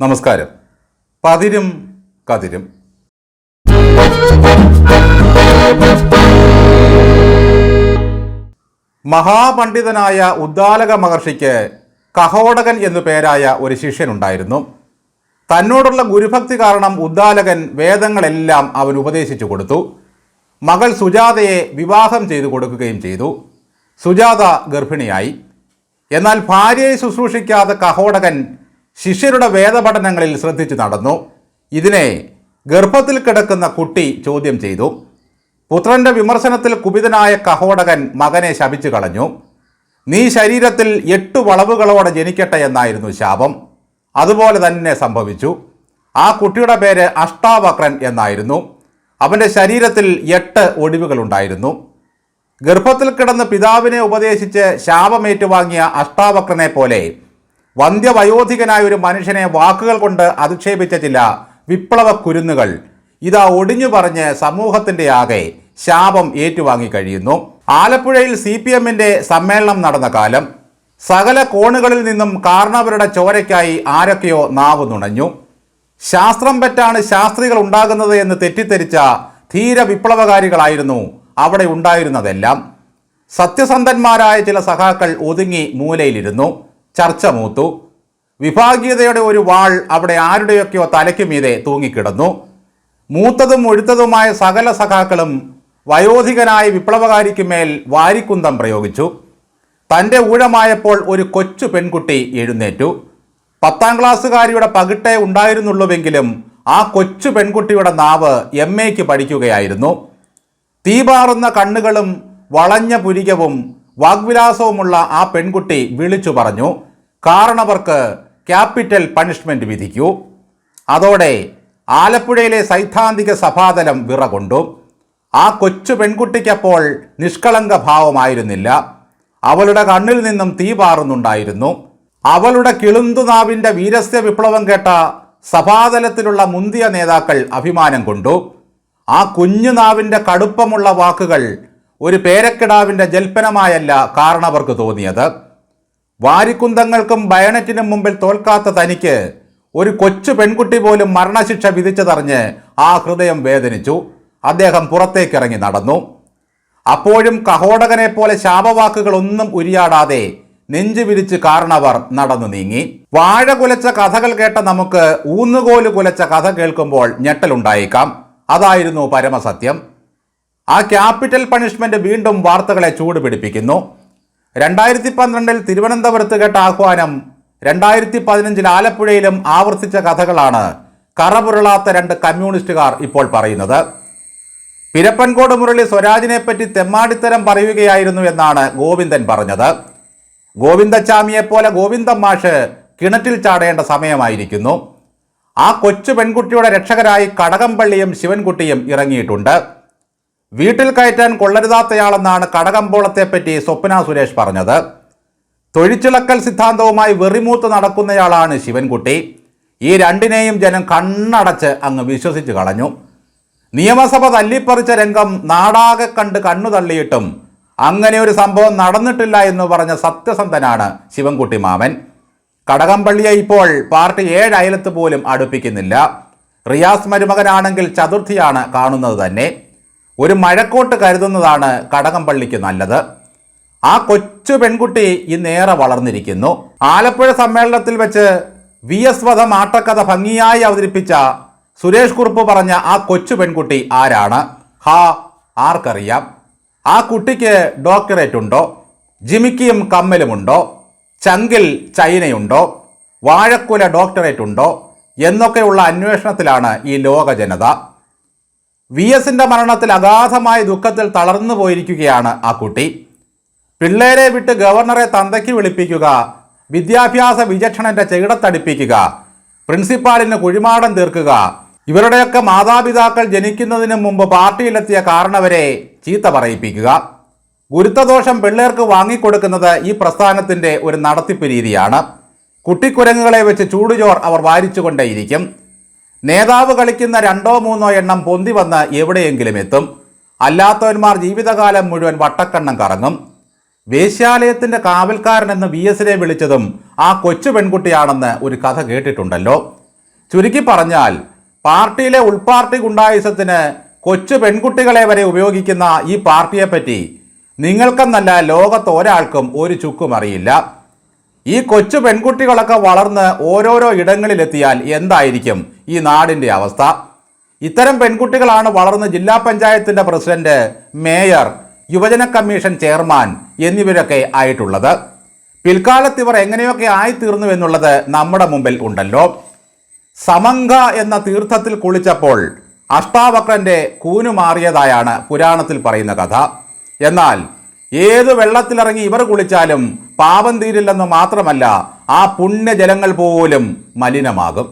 നമസ്കാരം. പതിരും കതിരും. മഹാപണ്ഡിതനായ ഉദ്ദാലക മഹർഷിക്ക് കഹോടകൻ എന്നു പേരായ ഒരു ശിഷ്യനുണ്ടായിരുന്നു. തന്നോടുള്ള ഗുരുഭക്തി കാരണം ഉദ്ദാലകൻ വേദങ്ങളെല്ലാം അവൻ ഉപദേശിച്ചു കൊടുത്തു. മകൾ സുജാതയെ വിവാഹം ചെയ്തു കൊടുക്കുകയും ചെയ്തു. സുജാത ഗർഭിണിയായി. എന്നാൽ ഭാര്യയെ ശുശ്രൂഷിക്കാതെ കഹോടകൻ ശിഷ്യരുടെ വേദപഠനങ്ങളിൽ ശ്രദ്ധിച്ചു നടന്നു. ഇതിനെ ഗർഭത്തിൽ കിടക്കുന്ന കുട്ടി ചോദ്യം ചെയ്തു. പുത്രന്റെ വിമർശനത്തിൽ കുപിതനായ കഹോടകൻ മകനെ ശപിച്ചു കളഞ്ഞു. നീ ശരീരത്തിൽ എട്ട് വളവുകളോടെ ജനിക്കട്ടെ എന്നായിരുന്നു ശാപം. അതുപോലെ തന്നെ സംഭവിച്ചു. ആ കുട്ടിയുടെ പേര് അഷ്ടാവക്രൻ എന്നായിരുന്നു. അവന്റെ ശരീരത്തിൽ എട്ട് ഒടിവുകളുണ്ടായിരുന്നു. ഗർഭത്തിൽ കിടന്ന് പിതാവിനെ ഉപദേശിച്ച് ശാപമേറ്റുവാങ്ങിയ അഷ്ടാവക്രനെ പോലെ വന്ധ്യവയോധികനായ ഒരു മനുഷ്യനെ വാക്കുകൾ കൊണ്ട് അധിക്ഷേപിച്ച ചില വിപ്ലവ കുരുന്നുകൾ. ഇതാ ഒടിഞ്ഞു പറഞ്ഞ് സമൂഹത്തിന്റെ ആകെ ശാപം ഏറ്റുവാങ്ങി കഴിയുന്നു. ആലപ്പുഴയിൽ സി പി എമ്മിന്റെ സമ്മേളനം നടന്ന കാലം. സകല കോണുകളിൽ നിന്നും കാരണവരുടെ ചോരയ്ക്കായി ആരൊക്കെയോ നാവ് നുണഞ്ഞു. ശാസ്ത്രം പറ്റാണ് ശാസ്ത്രികൾ ഉണ്ടാകുന്നത് എന്ന് തെറ്റിദ്ധരിച്ച ധീര വിപ്ലവകാരികളായിരുന്നു അവിടെ ഉണ്ടായിരുന്നതെല്ലാം. സത്യസന്ധന്മാരായ ചില സഖാക്കൾ ഒതുങ്ങി മൂലയിലിരുന്നു. ചർച്ച മൂത്തു. വിഭാഗീയതയുടെ ഒരു വാൾ അവിടെ ആരുടെയൊക്കെയോ തലയ്ക്ക് മീതെ തൂങ്ങിക്കിടന്നു. മൂത്തതും ഒഴുത്തതുമായ സകല സഖാക്കളും വയോധികനായ വിപ്ലവകാരിക്ക് മേൽ വാരിക്കുന്തം പ്രയോഗിച്ചു. തന്റെ ഊഴമായപ്പോൾ ഒരു കൊച്ചു പെൺകുട്ടി എഴുന്നേറ്റു. പത്താം ക്ലാസ്സുകാരിയുടെ പകിട്ടേ ഉണ്ടായിരുന്നുള്ളുവെങ്കിലും ആ കൊച്ചു പെൺകുട്ടിയുടെ നാവ് എം എക്ക് പഠിക്കുകയായിരുന്നു. തീപാറുന്ന കണ്ണുകളും വളഞ്ഞ പുരികവും വാഗ്വിലാസവുമുള്ള ആ പെൺകുട്ടി വിളിച്ചു പറഞ്ഞു കാരണവർക്ക് ക്യാപിറ്റൽ പണിഷ്മെന്റ് വിധിക്കൂ. അതോടെ ആലപ്പുഴയിലെ സൈദ്ധാന്തിക സഭാതലം വിറകൊണ്ടു. ആ കൊച്ചു പെൺകുട്ടിക്കപ്പോൾ നിഷ്കളങ്ക ഭാവമായിരുന്നില്ല. അവളുടെ കണ്ണിൽ നിന്നും തീ പാറുന്നുണ്ടായിരുന്നു. അവളുടെ കിളുന്തുനാവിന്റെ വീരസ്യ വിപ്ലവം കേട്ട സഭാതലത്തിലുള്ള മുന്തിയ നേതാക്കൾ അഭിമാനം കൊണ്ടു. ആ കുഞ്ഞുനാവിന്റെ കടുപ്പമുള്ള വാക്കുകൾ ഒരു പേരക്കിടാവിന്റെ ജൽപ്പനമായല്ല കാരണവർക്ക് തോന്നിയത്. വാരിക്കുന്തങ്ങൾക്കും ബയണറ്റിനും മുമ്പിൽ തോൽക്കാത്ത തനിക്ക് ഒരു കൊച്ചു പെൺകുട്ടി പോലും മരണശിക്ഷ വിധിച്ചതറിഞ്ഞ് ആ ഹൃദയം വേദനിച്ചു. അദ്ദേഹം പുറത്തേക്കിറങ്ങി നടന്നു. അപ്പോഴും കഹോടകനെ പോലെ ശാപവാക്കുകളൊന്നും ഉരിയാടാതെ നെഞ്ചു വിരിച്ച് കാരണവർ നടന്നു നീങ്ങി. വാഴ കുലച്ച കഥകൾ കേട്ട നമുക്ക് ഊന്നുകോൽ കുലച്ച കഥ കേൾക്കുമ്പോൾ ഞെട്ടലുണ്ടായേക്കാം. അതായിരുന്നു പരമസത്യം. ആ ക്യാപിറ്റൽ പണിഷ്മെന്റ് വീണ്ടും വാർത്തകളെ ചൂടുപിടിപ്പിക്കുന്നു. രണ്ടായിരത്തി പന്ത്രണ്ടിൽ തിരുവനന്തപുരത്ത് കേട്ട ആഹ്വാനം രണ്ടായിരത്തി പതിനഞ്ചിൽ ആലപ്പുഴയിലും ആവർത്തിച്ച കഥകളാണ് കറപുരളാത്ത രണ്ട് കമ്മ്യൂണിസ്റ്റുകാർ ഇപ്പോൾ പറയുന്നത്. പിരപ്പൻകോട് മുരളി സ്വരാജിനെ പറ്റി തെമ്മാടിത്തരം പറയുകയായിരുന്നു എന്നാണ് ഗോവിന്ദൻ പറഞ്ഞത്. ഗോവിന്ദച്ചാമിയെ പോലെ ഗോവിന്ദൻ മാഷ് കിണറ്റിൽ ചാടേണ്ട സമയമായിരിക്കുന്നു. ആ കൊച്ചു പെൺകുട്ടിയുടെ രക്ഷകരായി കടകംപള്ളിയും ശിവൻകുട്ടിയും ഇറങ്ങിയിട്ടുണ്ട്. വീട്ടിൽ കയറ്റാൻ കൊള്ളരുതാത്തയാളെന്നാണ് കടകമ്പോളത്തെപ്പറ്റി സ്വപ്ന സുരേഷ് പറഞ്ഞത്. തൊഴിച്ചിളക്കൽ സിദ്ധാന്തവുമായി വെറിമൂത്ത് നടക്കുന്നയാളാണ് ശിവൻകുട്ടി. ഈ രണ്ടിനെയും ജനം കണ്ണടച്ച് അങ്ങ് വിശ്വസിച്ച് കളഞ്ഞു. നിയമസഭ തല്ലിപ്പറിച്ച രംഗം നാടാകെ കണ്ട് കണ്ണു തള്ളിയിട്ടും അങ്ങനെ ഒരു സംഭവം നടന്നിട്ടില്ല എന്ന് പറഞ്ഞ സത്യസന്ധനാണ് ശിവൻകുട്ടി മാമൻ. കടകംപള്ളിയെ ഇപ്പോൾ പാർട്ടി ഏഴ് അയലത്ത് പോലും അടുപ്പിക്കുന്നില്ല. റിയാസ് മരുമകനാണെങ്കിൽ ചതുർത്ഥിയാണ് കാണുന്നത് തന്നെ. ഒരു മഴക്കോട്ട് കരുതുന്നതാണ് കടകംപള്ളിക്ക് നല്ലത്. ആ കൊച്ചു പെൺകുട്ടി ഇന്നേറെ വളർന്നിരിക്കുന്നു. ആലപ്പുഴ സമ്മേളനത്തിൽ വെച്ച് വി എസ് വധം ആട്ടക്കഥ ഭംഗിയായി അവതരിപ്പിച്ച സുരേഷ് കുറുപ്പ് പറഞ്ഞ ആ കൊച്ചു പെൺകുട്ടി ആരാണ്? ഹാ ആർക്കറിയാം. ആ കുട്ടിക്ക് ഡോക്ടറേറ്റ് ഉണ്ടോ ജിമിക്കിയും കമ്മലുമുണ്ടോ? ചങ്കിൽ ചൈനയുണ്ടോ? വാഴക്കുല ഡോക്ടറേറ്റ് ഉണ്ടോ എന്നൊക്കെയുള്ള അന്വേഷണത്തിലാണ് ഈ ലോക ജനത വി എസിന്റെ മരണത്തിൽ അഗാധമായ ദുഃഖത്തിൽ തളർന്നു പോയിരിക്കുകയാണ് ആ കുട്ടി. പിള്ളേരെ വിട്ട് ഗവർണറെ തന്തയ്ക്ക് വിളിപ്പിക്കുക വിദ്യാഭ്യാസ വിചക്ഷണന്റെ ചെകിടത്തടിപ്പിക്കുക പ്രിൻസിപ്പാളിന് കുഴിമാടം തീർക്കുക ഇവരുടെയൊക്കെ മാതാപിതാക്കൾ ജനിക്കുന്നതിന് മുമ്പ് പാർട്ടിയിലെത്തിയ കാരണവരെ ചീത്ത പറയിപ്പിക്കുക. ഗുരുത്തദോഷം പിള്ളേർക്ക് വാങ്ങിക്കൊടുക്കുന്നത് ഈ പ്രസ്ഥാനത്തിന്റെ ഒരു നടത്തിപ്പ് രീതിയാണ്. കുട്ടിക്കുരങ്ങുകളെ വെച്ച് ചൂടുചോർ അവർ വാരിച്ചുകൊണ്ടേയിരിക്കും. നേതാവ് കളിക്കുന്ന രണ്ടോ മൂന്നോ എണ്ണം പൊന്തി വന്ന് എവിടെയെങ്കിലും എത്തും. അല്ലാത്തവന്മാർ ജീവിതകാലം മുഴുവൻ വട്ടക്കണ്ണം കറങ്ങും. വേശ്യാലയത്തിന്റെ കാവൽക്കാരൻ എന്ന് വി എസിനെ വിളിച്ചതും ആ കൊച്ചു പെൺകുട്ടിയാണെന്ന് ഒരു കഥ കേട്ടിട്ടുണ്ടല്ലോ. ചുരുക്കി പറഞ്ഞാൽ പാർട്ടിയിലെ ഉൾപാർട്ടി ഗുണ്ടായുസത്തിന് കൊച്ചു പെൺകുട്ടികളെ വരെ ഉപയോഗിക്കുന്ന ഈ പാർട്ടിയെപ്പറ്റി നിങ്ങൾക്കെന്നല്ല ലോകത്ത് ഒരാൾക്കും ഒരു ചുക്കും അറിയില്ല. ഈ കൊച്ചു പെൺകുട്ടികളൊക്കെ വളർന്ന് ഓരോരോ ഇടങ്ങളിലെത്തിയാൽ എന്തായിരിക്കും ഈ നാടിന്റെ അവസ്ഥ? ഇത്തരം പെൺകുട്ടികളാണ് വളർന്ന് ജില്ലാ പഞ്ചായത്തിന്റെ പ്രസിഡന്റ് മേയർ യുവജന കമ്മീഷൻ ചെയർമാൻ എന്നിവരൊക്കെ ആയിട്ടുള്ളത്. പിൽക്കാലത്ത് ഇവർ എങ്ങനെയൊക്കെ ആയിത്തീർന്നു എന്നുള്ളത് നമ്മുടെ മുമ്പിൽ ഉണ്ടല്ലോ. സമങ്ക എന്ന തീർത്ഥത്തിൽ കുളിച്ചപ്പോൾ അഷ്ടാവക്രന്റെ കൂനു മാറിയതായാണ് പുരാണത്തിൽ പറയുന്ന കഥ. എന്നാൽ ഏത് വെള്ളത്തിലിറങ്ങി ഇവർ കുളിച്ചാലും പാപം തീരില്ലെന്ന് മാത്രമല്ല ആ പുണ്യജലങ്ങൾ പോലും മലിനമാകും.